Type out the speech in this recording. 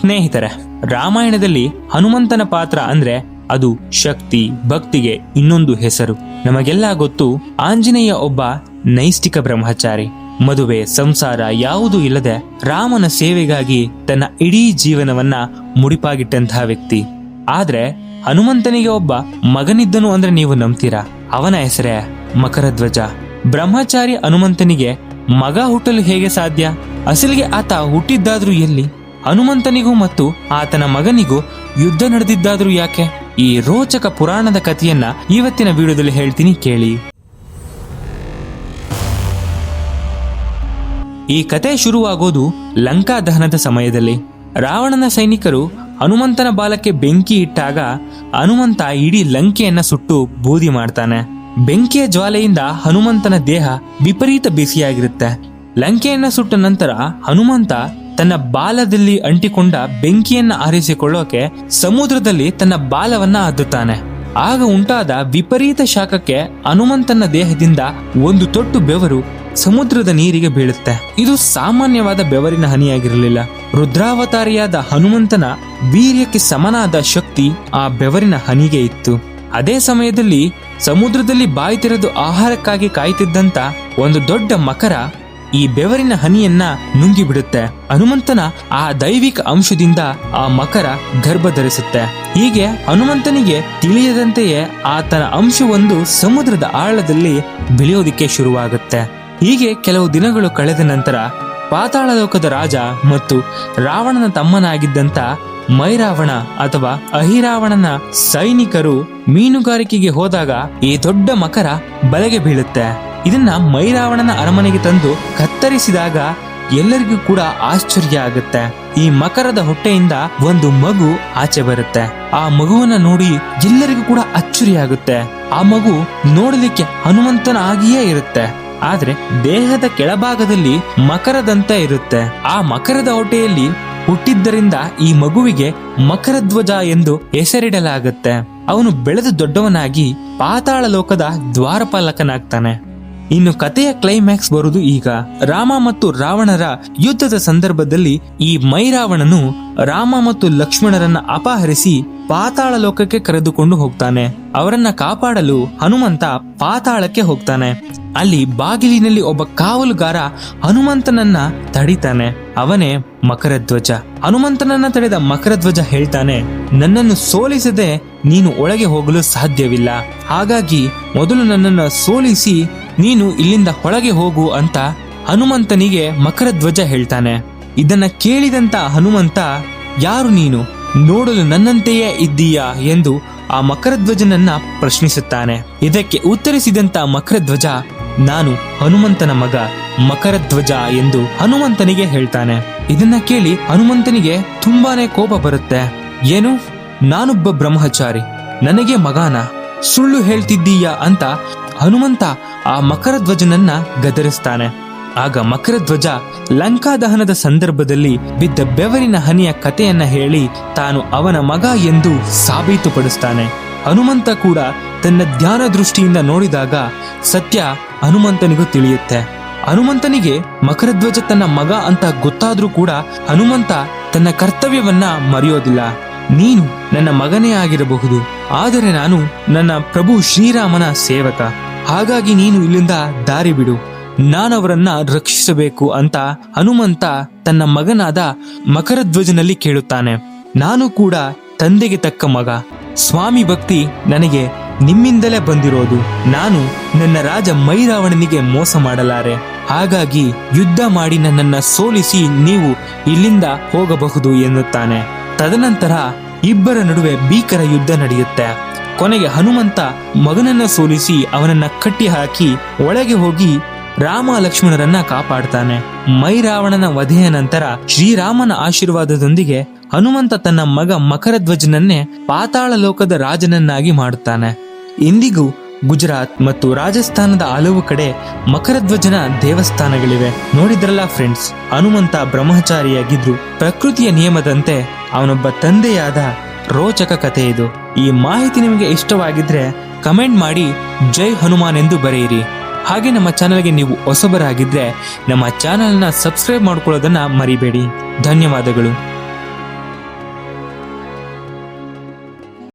ಸ್ನೇಹಿತರೆ, ರಾಮಾಯಣದಲ್ಲಿ ಹನುಮಂತನ ಪಾತ್ರ ಅಂದ್ರೆ ಅದು ಶಕ್ತಿ, ಭಕ್ತಿಗೆ ಇನ್ನೊಂದು ಹೆಸರು. ನಮಗೆಲ್ಲ ಗೊತ್ತು, ಆಂಜನೇಯ ಒಬ್ಬ ನೈಷ್ಠಿಕ ಬ್ರಹ್ಮಚಾರಿ. ಮದುವೆ, ಸಂಸಾರ ಯಾವುದೂ ಇಲ್ಲದೆ ರಾಮನ ಸೇವೆಗಾಗಿ ತನ್ನ ಇಡೀ ಜೀವನವನ್ನ ಮುಡಿಪಾಗಿಟ್ಟಂತಹ ವ್ಯಕ್ತಿ. ಆದ್ರೆ, ಹನುಮಂತನಿಗೆ ಒಬ್ಬ ಮಗನಿದ್ದನು ಅಂದ್ರೆ ನೀವು ನಂಬ್ತೀರಾ? ಅವನ ಹೆಸರೇ ಮಕರಧ್ವಜ. ಬ್ರಹ್ಮಚಾರಿ ಹನುಮಂತನಿಗೆ ಮಗ ಹುಟ್ಟಲು ಹೇಗೆ ಸಾಧ್ಯ? ಅಸಲಿಗೆ ಆತ ಹುಟ್ಟಿದ್ದಾದ್ರೂ ಎಲ್ಲಿ? ಹನುಮಂತನಿಗೂ ಮತ್ತು ಆತನ ಮಗನಿಗೂ ಯುದ್ಧ ನಡೆದಿದ್ದಾದ್ರೂ ಯಾಕೆ? ಈ ರೋಚಕ ಪುರಾಣದ ಕಥೆಯನ್ನ ಇವತ್ತಿನ ವಿಡಿಯೋದಲ್ಲಿ ಹೇಳ್ತೀನಿ ಕೇಳಿ. ಈ ಕತೆ ಶುರುವಾಗೋದು ಲಂಕಾ ದಹನದ ಸಮಯದಲ್ಲಿ. ರಾವಣನ ಸೈನಿಕರು ಹನುಮಂತನ ಬಾಲಕ್ಕೆ ಬೆಂಕಿ ಇಟ್ಟಾಗ ಹನುಮಂತ ಇಡೀ ಲಂಕೆಯನ್ನ ಸುಟ್ಟು ಬೂದಿ ಮಾಡ್ತಾನೆ. ಬೆಂಕಿಯ ಜ್ವಾಲೆಯಿಂದ ಹನುಮಂತನ ದೇಹ ವಿಪರೀತ ಬಿಸಿಯಾಗಿರುತ್ತೆ. ಲಂಕೆಯನ್ನ ಸುಟ್ಟ ನಂತರ ಹನುಮಂತ ತನ್ನ ಬಾಲದಲ್ಲಿ ಅಂಟಿಕೊಂಡ ಬೆಂಕಿಯನ್ನ ಆರಿಸಿಕೊಳ್ಳೋಕೆ ಸಮುದ್ರದಲ್ಲಿ ತನ್ನ ಬಾಲವನ್ನ ಅದ್ದುತ್ತಾನೆ ಆಗ ಉಂಟಾದ ವಿಪರೀತ ಶಾಖಕ್ಕೆ ಹನುಮಂತನ ದೇಹದಿಂದ ಒಂದು ತೊಟ್ಟು ಬೆವರು ಸಮುದ್ರದ ನೀರಿಗೆ ಬೀಳುತ್ತೆ. ಇದು ಸಾಮಾನ್ಯವಾದ ಬೆವರಿನ ಹನಿಯಾಗಿರಲಿಲ್ಲ. ರುದ್ರಾವತಾರಿಯಾದ ಹನುಮಂತನ ವೀರ್ಯಕ್ಕೆ ಸಮನಾದ ಶಕ್ತಿ ಆ ಬೆವರಿನ ಹನಿಗೆ ಇತ್ತು. ಅದೇ ಸಮಯದಲ್ಲಿ ಸಮುದ್ರದಲ್ಲಿ ಬಾಯಿ ತೆರೆದು ಆಹಾರಕ್ಕಾಗಿ ಕಾಯ್ತಿದ್ದಂತ ಒಂದು ದೊಡ್ಡ ಮಕರ ಈ ಬೆವರಿನ ಹನಿಯನ್ನ ನುಂಗಿಬಿಡುತ್ತೆ. ಹನುಮಂತನ ಆ ದೈವಿಕ ಅಂಶದಿಂದ ಆ ಮಕರ ಗರ್ಭ ಧರಿಸುತ್ತೆ ಹೀಗೆ ಹನುಮಂತನಿಗೆ ತಿಳಿಯದಂತೆಯೇ ಆತನ ಅಂಶವೊಂದು ಸಮುದ್ರದ ಆಳದಲ್ಲಿ ಬೆಳೆಯೋದಿಕ್ಕೆ ಶುರುವಾಗುತ್ತೆ. ಹೀಗೆ ಕೆಲವು ದಿನಗಳು ಕಳೆದ ನಂತರ ಪಾತಾಳ ಲೋಕದ ರಾಜ ಮತ್ತು ರಾವಣನ ತಮ್ಮನಾಗಿದ್ದಂತ ಮೈರಾವಣ ಅಥವಾ ಅಹಿರಾವಣನ ಸೈನಿಕರು ಮೀನುಗಾರಿಕೆಗೆ ಹೋದಾಗ ಈ ದೊಡ್ಡ ಮಕರ ಬಲೆಗೆ ಬೀಳುತ್ತೆ. ಇದನ್ನ ಮೈರಾವಣನ ಅರಮನೆಗೆ ತಂದು ಕತ್ತರಿಸಿದಾಗ ಎಲ್ಲರಿಗೂ ಕೂಡ ಆಶ್ಚರ್ಯ ಆಗುತ್ತೆ. ಈ ಮಕರದ ಹೊಟ್ಟೆಯಿಂದ ಒಂದು ಮಗು ಆಚೆ ಬರುತ್ತೆ. ಆ ಮಗುವನ್ನ ನೋಡಿ ಎಲ್ಲರಿಗೂ ಕೂಡ ಅಚ್ಚರಿ ಆಗುತ್ತೆ. ಆ ಮಗು ನೋಡಲಿಕ್ಕೆ ಹನುಮಂತನ ಆಗಿಯೇ ಇರುತ್ತೆ. ಆದ್ರೆ ದೇಹದ ಕೆಳಭಾಗದಲ್ಲಿ ಮಕರದಂತ ಇರುತ್ತೆ. ಆ ಮಕರದ ಹೊಟ್ಟೆಯಲ್ಲಿ ಹುಟ್ಟಿದ್ದರಿಂದ ಈ ಮಗುವಿಗೆ ಮಕರಧ್ವಜ ಎಂದು ಹೆಸರಿಡಲಾಗುತ್ತೆ. ಅವನು ಬೆಳೆದು ದೊಡ್ಡವನಾಗಿ ಪಾತಾಳ ಲೋಕದ ದ್ವಾರಪಾಲಕನಾಗ್ತಾನೆ. ಇನ್ನು ಕಥೆಯ ಕ್ಲೈಮ್ಯಾಕ್ಸ್ ಬರುವುದು ಈಗ. ರಾಮ ಮತ್ತು ರಾವಣರ ಯುದ್ಧದ ಸಂದರ್ಭದಲ್ಲಿ ಈ ಮೈರಾವಣನು ರಾಮ ಮತ್ತು ಲಕ್ಷ್ಮಣರನ್ನ ಅಪಹರಿಸಿ ಪಾತಾಳ ಲೋಕಕ್ಕೆ ಕರೆದುಕೊಂಡು ಹೋಗ್ತಾನೆ. ಅವರನ್ನ ಕಾಪಾಡಲು ಹನುಮಂತ ಪಾತಾಳಕ್ಕೆ ಹೋಗ್ತಾನೆ. ಅಲ್ಲಿ ಬಾಗಿಲಿನಲ್ಲಿ ಒಬ್ಬ ಕಾವಲುಗಾರ ಹನುಮಂತನನ್ನ ತಡಿತಾನೆ. ಅವನೇ ಮಕರಧ್ವಜ. ಹನುಮಂತನನ್ನ ತಡೆದ ಮಕರಧ್ವಜ ಹೇಳ್ತಾನೆ, ನನ್ನನ್ನು ಸೋಲಿಸದೆ ನೀನು ಒಳಗೆ ಹೋಗಲು ಸಾಧ್ಯವಿಲ್ಲ. ಹಾಗಾಗಿ ಮೊದಲು ನನ್ನನ್ನು ಸೋಲಿಸಿ ನೀನು ಇಲ್ಲಿಂದ ಹೊಳಗೆ ಹೋಗು ಅಂತ ಹನುಮಂತನಿಗೆ ಮಕರಧ್ವಜ ಹೇಳ್ತಾನೆ. ಇದನ್ನ ಕೇಳಿದಂತ ಹನುಮಂತ, ಯಾರು ನೀನು? ನೋಡಲು ನನ್ನಂತೆಯೇ ಇದ್ದೀಯಾ? ಎಂದು ಆ ಮಕರಧ್ವಜನನ್ನ ಪ್ರಶ್ನಿಸುತ್ತಾನೆ. ಇದಕ್ಕೆ ಉತ್ತರಿಸಿದಂತ ಮಕರಧ್ವಜ, ನಾನು ಹನುಮಂತನ ಮಗ, ಮಕರಧ್ವಜ ಎಂದು ಹನುಮಂತನಿಗೆ ಹೇಳ್ತಾನೆ. ಇದನ್ನ ಕೇಳಿ ಹನುಮಂತನಿಗೆ ತುಂಬಾನೇ ಕೋಪ ಬರುತ್ತೆ. ಏನು? ನಾನೊಬ್ಬ ಬ್ರಹ್ಮಚಾರಿ. ನನಗೆ ಮಗಾನ. ಸುಳ್ಳು ಹೇಳ್ತಿದ್ದೀಯಾ? ಅಂತ ಹನುಮಂತ ಆ ಮಕರಧ್ವಜನನ್ನ ಗದರಿಸ್ತಾನೆ. ಆಗ ಮಕರಧ್ವಜ ಲಂಕಾ ದಹನದ ಸಂದರ್ಭದಲ್ಲಿ ಬಿದ್ದ ಬೆವರಿನ ಹನಿಯ ಕಥೆಯನ್ನ ಹೇಳಿ ತಾನು ಅವನ ಮಗ ಎಂದು ಸಾಬೀತುಪಡಿಸ್ತಾನೆ. ಹನುಮಂತ ಕೂಡ ತನ್ನ ಧ್ಯಾನ ದೃಷ್ಟಿಯಿಂದ ನೋಡಿದಾಗ ಸತ್ಯ ಹನುಮಂತನಿಗೂ ತಿಳಿಯುತ್ತೆ. ಹನುಮಂತನಿಗೆ ಮಕರಧ್ವಜ ತನ್ನ ಮಗ ಅಂತ ಗೊತ್ತಾದ್ರೂ ಕೂಡ ಹನುಮಂತ ತನ್ನ ಕರ್ತವ್ಯವನ್ನ ಮರೆಯೋದಿಲ್ಲ. ನೀನು ನನ್ನ ಮಗನೇ ಆಗಿರಬಹುದು. ಆದರೆ ನಾನು ನನ್ನ ಪ್ರಭು ಶ್ರೀರಾಮನ ಸೇವಕ. ಹಾಗಾಗಿ ನೀನು ಇಲ್ಲಿಂದ ದಾರಿ ಬಿಡು. ನಾನವರನ್ನ ರಕ್ಷಿಸಬೇಕು ಅಂತ ಹನುಮಂತ ತನ್ನ ಮಗನಾದ ಮಕರಧ್ವಜನಲ್ಲಿ ಕೇಳುತ್ತಾನೆ. ನಾನು ಕೂಡ ತಂದೆಗೆ ತಕ್ಕ ಮಗ. ಸ್ವಾಮಿ ಭಕ್ತಿ ನನಗೆ ನಿಮ್ಮಿಂದಲೇ ಬಂದಿರೋದು. ನಾನು ನನ್ನ ರಾಜ ಮೈರಾವಣನಿಗೆ ಮೋಸ ಮಾಡಲಾರೆ. ಹಾಗಾಗಿ ಯುದ್ಧ ಮಾಡಿ ನನ್ನನ್ನ ಸೋಲಿಸಿ ನೀವು ಇಲ್ಲಿಂದ ಹೋಗಬಹುದು ಎನ್ನುತ್ತಾನೆ. ತದನಂತರ ಇಬ್ಬರ ನಡುವೆ ಭೀಕರ ಯುದ್ಧ ನಡೆಯುತ್ತೆ. ಕೊನೆಗೆ ಹನುಮಂತ ಮಗನನ್ನ ಸೋಲಿಸಿ ಅವನನ್ನ ಕಟ್ಟಿ ಹಾಕಿ ಒಳಗೆ ಹೋಗಿ ರಾಮ ಲಕ್ಷ್ಮಣರನ್ನ ಕಾಪಾಡ್ತಾನೆ. ಮೈರಾವಣನ ವಧೆಯ ನಂತರ ಶ್ರೀರಾಮನ ಆಶೀರ್ವಾದದೊಂದಿಗೆ ಹನುಮಂತ ತನ್ನ ಮಗ ಮಕರಧ್ವಜನನ್ನೇ ಪಾತಾಳ ಲೋಕದ ರಾಜನನ್ನಾಗಿ ಮಾಡುತ್ತಾನೆ ಇಂದಿಗೂ ಗುಜರಾತ್ ಮತ್ತು ರಾಜಸ್ಥಾನದ ಹಲವು ಕಡೆ ಮಕರಧ್ವಜನ ದೇವಸ್ಥಾನಗಳಿವೆ. ನೋಡಿದ್ರಲ್ಲ ಫ್ರೆಂಡ್ಸ್ ಹನುಮಂತ ಬ್ರಹ್ಮಚಾರಿಯಾಗಿದ್ರು ಪ್ರಕೃತಿಯ ನಿಯಮದಂತೆ ಅವನೊಬ್ಬ ತಂದೆಯಾದ ರೋಚಕ ಕಥೆ ಇದು. ಈ ಮಾಹಿತಿ ನಿಮಗೆ ಇಷ್ಟವಾಗಿದ್ರೆ ಕಮೆಂಟ್ ಮಾಡಿ ಜೈ ಹನುಮಾನ್ ಎಂದು ಬರೆಯಿರಿ. ಹಾಗೆ ನಮ್ಮ ಚಾನಲ್ಗೆ ನೀವು ಹೊಸಬರಾಗಿದ್ರೆ ನಮ್ಮ ಚಾನಲ್ನ ಸಬ್ಸ್ಕ್ರೈಬ್ ಮಾಡ್ಕೊಳ್ಳೋದನ್ನ ಮರಿಬೇಡಿ. ಧನ್ಯವಾದಗಳು.